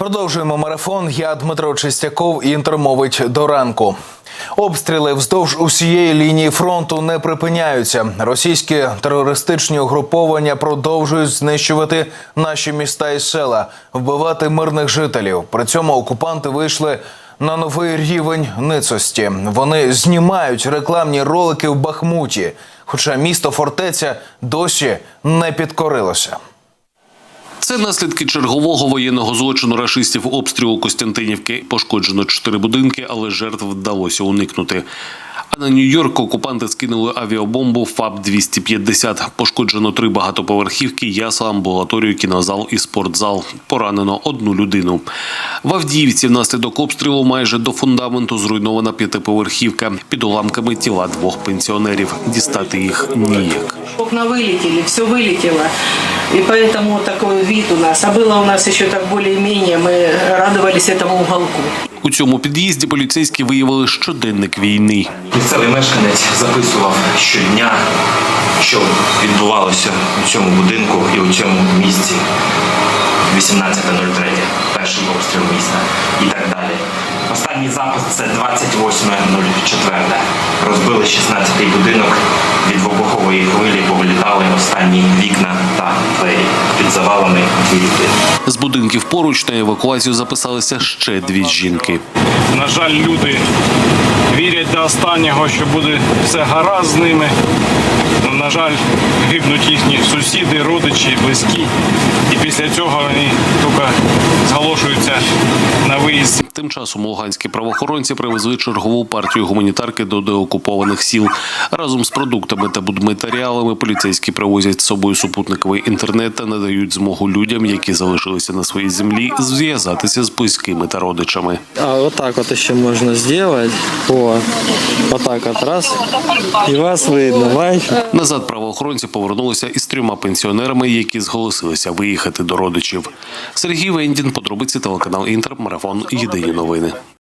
Продовжуємо марафон. Я Дмитро Чистяков. Інтер мовить до ранку. Обстріли вздовж усієї лінії фронту не припиняються. Російські терористичні угруповання продовжують знищувати наші міста і села, вбивати мирних жителів. При цьому окупанти вийшли на новий рівень ницості. Вони знімають рекламні ролики в Бахмуті, хоча місто фортеця досі не підкорилося. Це наслідки чергового воєнного злочину рашистів обстрілу Костянтинівки. Пошкоджено чотири будинки, але жертв вдалося уникнути. А на Нью-Йорк окупанти скинули авіабомбу ФАБ-250. Пошкоджено три багатоповерхівки, ясла, амбулаторію, кінозал і спортзал. Поранено одну людину. В Авдіївці внаслідок обстрілу майже до фундаменту зруйнована п'ятиповерхівка. Під уламками тіла двох пенсіонерів. Дістати їх ніяк. Окна вылетели, все вылетело. И поэтому такой вид у нас. А было у нас еще так более-менее, мы радовались этому уголку. У цьому під'їзді поліцейські виявили щоденник війни. Місцевий мешканець записував щодня, що відбувалося у цьому будинку і у цьому місці. 18.03, перший обстріл міста і так далі. Останній запис це 28.04. Розбили 16-й будинок від вибухової хвилі, повилітали останні вікна та дві людини. З будинків поруч на евакуацію записалися ще дві жінки. На жаль, люди вірять до останнього, що буде все гаразд з ними. На жаль, гибнуть їхні сусіди, родичі, близькі. І після цього вони тільки зголошуються на виїзд. Тим часом луганські правоохоронці привезли чергову партію гуманітарки до деокупованих сіл. Разом з продуктами та будматеріалами поліцейські привозять з собою супутниковий інтернет та надають змогу людям, які залишилися на своїй землі, зв'язатися з близькими та родичами. А вот так вот еще можно сделать. О, вот так вот раз. И вас видно, бачите? Назад правоохоронці повернулися із трьома пенсіонерами, які зголосилися виїхати до родичів. Сергій Вендін, подробиці телеканал Інтер, марафон. Єдині новини.